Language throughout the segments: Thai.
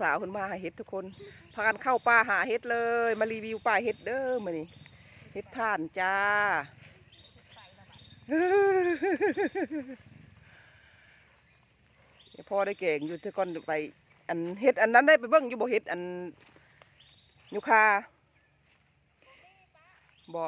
สาวๆคนมาหาเห็ดทุกคนพากันเข้าป่าหาเห็ดเลย มารีวิวป่าเห็ดเด้อมานี่เห็ดท่านจ้าพ่อได้เก่งอยู่ที่ก่อนไป อันเห็ดอันนั้นได้ไปเบิ้งอยู่บ่เห็ดอันยูคาบ่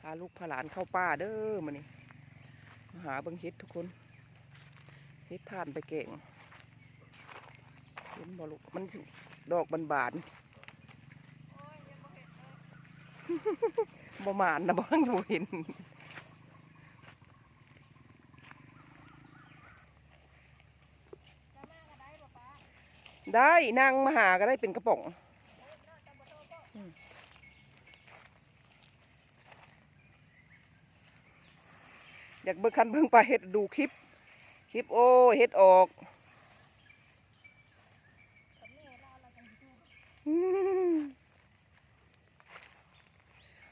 พาลูกพาหลานเข้าป่าเด้อมานี่มาหาเบิ้งเห็ดทุกคนเฮ็ดทานไปเก่งเห็นบ่ลูกมันดอกบานบานบ่มานนะบ้างบ่เห็นได้นางมาหาก็ได้เป็นกระป๋อง อืมอยากเบิ่งคันเบิ่งไปลาเฮ็ดดูคลิป คลิปโอ้เฮ็ดออก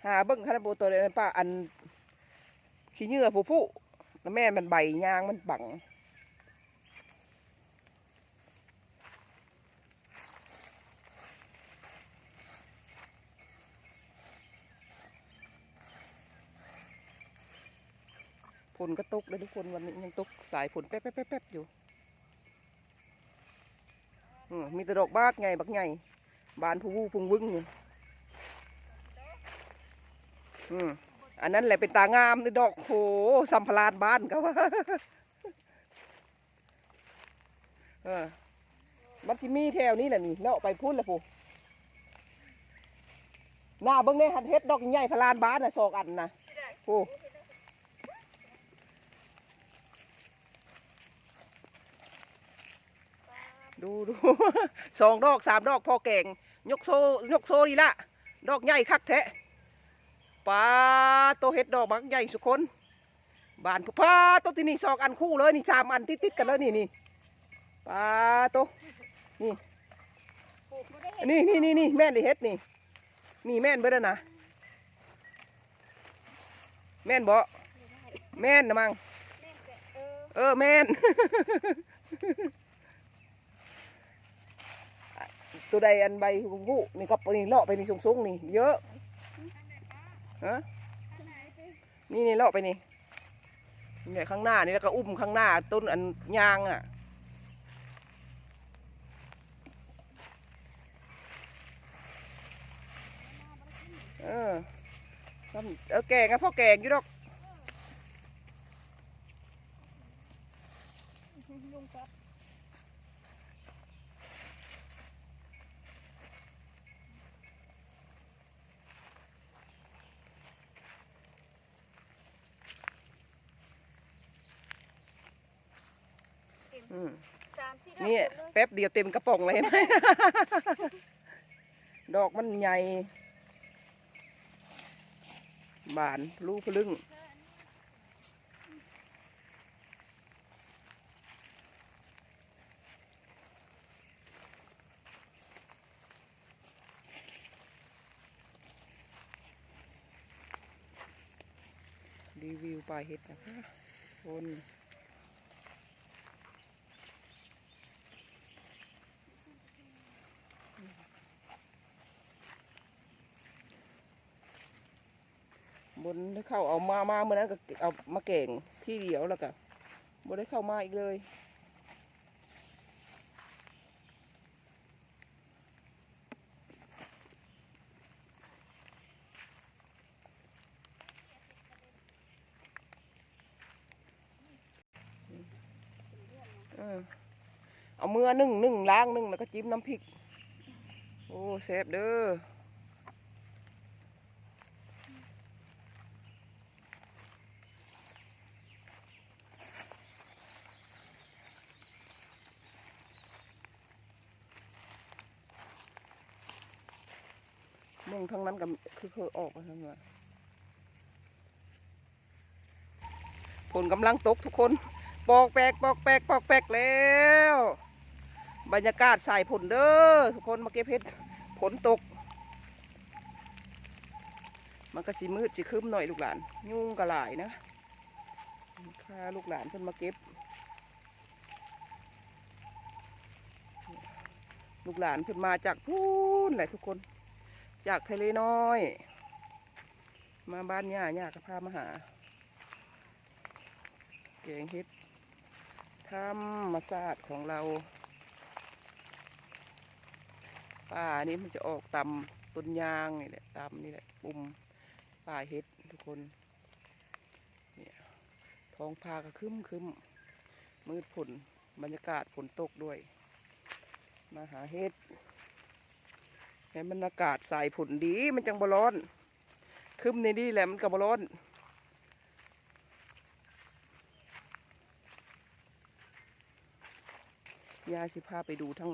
หาเบิ่งคันโบตัวเลยป้าอันขี้เหงื่อผู้ผู้แล้วแม่มันใบยางมันบัง ฝนก็ตกเลยทุกคนวันนี้ยังตกสายฝนแป๊บแป๊บแป๊บอยู่มีแต่ดอกบากไงบักไงบานผู้วูพุงวึ้งอยู่อันนั้นแหละเป็นตางามในดอกโหสัมพลานบ้านเขาว่าเออมันสิมีแถวนี้แหละนี่แล้วไปพุ่นละผู้หน้าเบิ้งเนี่ยหันเฮ็ดดอกใหญ่พลานบ้านน่ะสองอันนะผู้ ดูดูสองดอกสามดอกพอแก่ง ยกโซยกโซดีละ ดอกใหญ่คักแทะปลาโตเฮ็ดดอกบักใหญ่สุคนบานปลาโตที่นี่สองอันคู่เลยนี่สามอันติดติดกันเลยนี่นี่ปลาโตนี่นี่นี่นี่นี่แม่นเลยเฮ็ดนี่นี่แม่นเบิดนะแม่นบ่แม่นนะมังเออแม่น ตัวใดอันใบหูนี่ก็นี่เลาะไปนี่สูงๆนี่เยอะฮะนี่นี่เลาะไปนี่เนี่ยข้างหน้านี่แล้วก็อุ้มข้างหน้าต้นอันยางอะเออทำเออแกงอะพ่อแกงอยู่ดอก สามสี่ดอกนี่เลยแป๊บเดียวเต็มกระป๋องเลยเห็นไหม ดอกมันใหญ่ บานลูกพลึงรีวิวปลาเห็ดนะคะคน บนได้เข้าเอามามาเมื่อนั้นก็เอามาเก่งที่เดียวแล้วก็บนได้เข้ามาอีกเลยเออเมื่อนึ่งนึ่งล้างนึ่งแล้วก็จิ้มน้ำพริก โอ้แซ่บเด้อ งทั้งนั้นกับคือเคยออกมาทั้งนั้นฝนกำลังตกทุกคน ปอกแปกปอกแปกปอกแปกแล้ว บรรยากาศสายผลเด้อทุกคนมาเก็บเห็ดผลตก มันก็สีมืดสีครึ้มหน่อยลูกหลาน ยุ่งกระหลายนะค่าลูกหลานเพิ่นมาเก็บ ลูกหลานเพิ่นมาจากพูนแหละทุกคน จากทะเลน้อย มาบ้านย่าย่าก็พามาหาแกงเห็ดธรรมศาสตร์ของเราป่านี้มันจะออกตำต้นยางนี่แหละตำนี่แหละปุ่มป่าเห็ดทุกคนเนี่ยท้องฟ้าก็คึมคึมมืดฝนบรรยากาศฝนตกด้วย มาหาเห็ด ให้มันอากาศใส่ผลดีมันจังบร้อนคึ้มในนี่แหละมันกับบร้อนยาสิพาไปดูทั้ง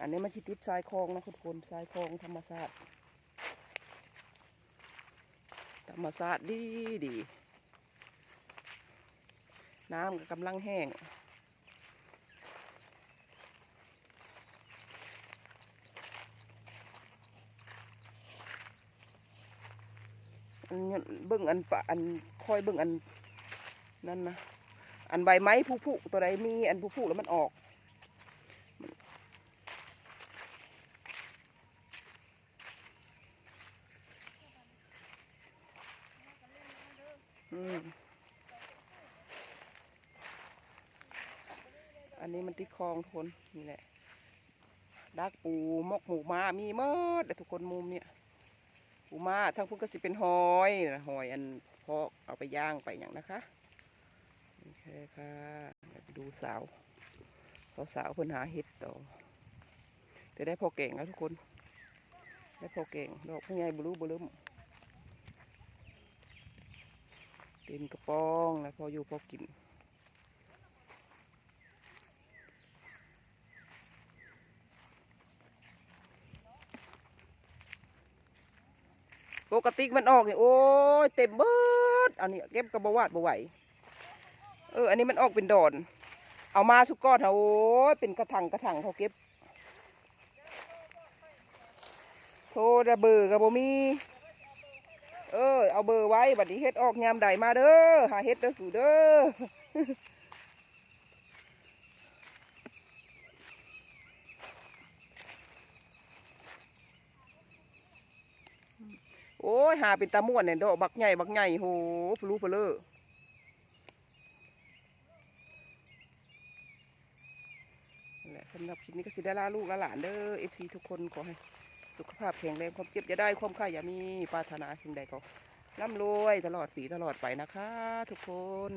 อันนี้มันชิติดทรายคลองนะทุกคนทรายคลองธรรมชาติธรรมชาติดีดีน้ำกำลังแห้ง อันนี้ เบิ่งอันปะอันคอยเบิ่งอันนั่นนะอันใบไม้ผู้ผู้ตัวใดมีอันผู้ผู้แล้วมันออกอันนี้มันที่คลองทุกคนนี่แหละดักปูมกหมูมามีเมื่อแต่ทุกคนมุมเนี่ย ปูมาทั้งพุ่นก็สิเป็นหอยหอยอันพอกเอาไปย่างไปอย่างนะคะโอเคค่ะไปดูสาวสาวสาวเพิ่นหาเห็ดต่อแต่ได้พอเก่งแล้วทุกคน ได้พอเก่งดอกพวกใหญ่บลูบลึมเต็มกระป๋องแล้วพออยู่พอกิน ปกติมันออกนี่โอ้ยเต็มเบิดอันนี้เก็บกระบวาดบไหวเอออันนี้มันออกเป็นดอน เอามาสุกก้อนเขาโอ้ยเป็นกระถังกระถังเขาเก็บโทรเบอร์กับบ่มี เออเอาเบอร์ไว้บัดนี้เฮ็ดออกยามใดมาเด้อหาเฮ็ดเด้อสู่เด้อ โอ้ยหาเป็นตาม่วนเนี่ยดอกบักใหญ่บักใหญ่โหพลูเพลอนั่แหละสำหรับคลิปนี้ก็สิได้ลาลูกลาหลานเด้อเอฟซีทุกคนขอให้สุขภาพแข็งแรงความเจ็บอย่าได้ความไข้อย่ามีปรารถนาสิ่งใดก็ร่ำรวยตลอดปีตลอดไปนะคะ ทุกคน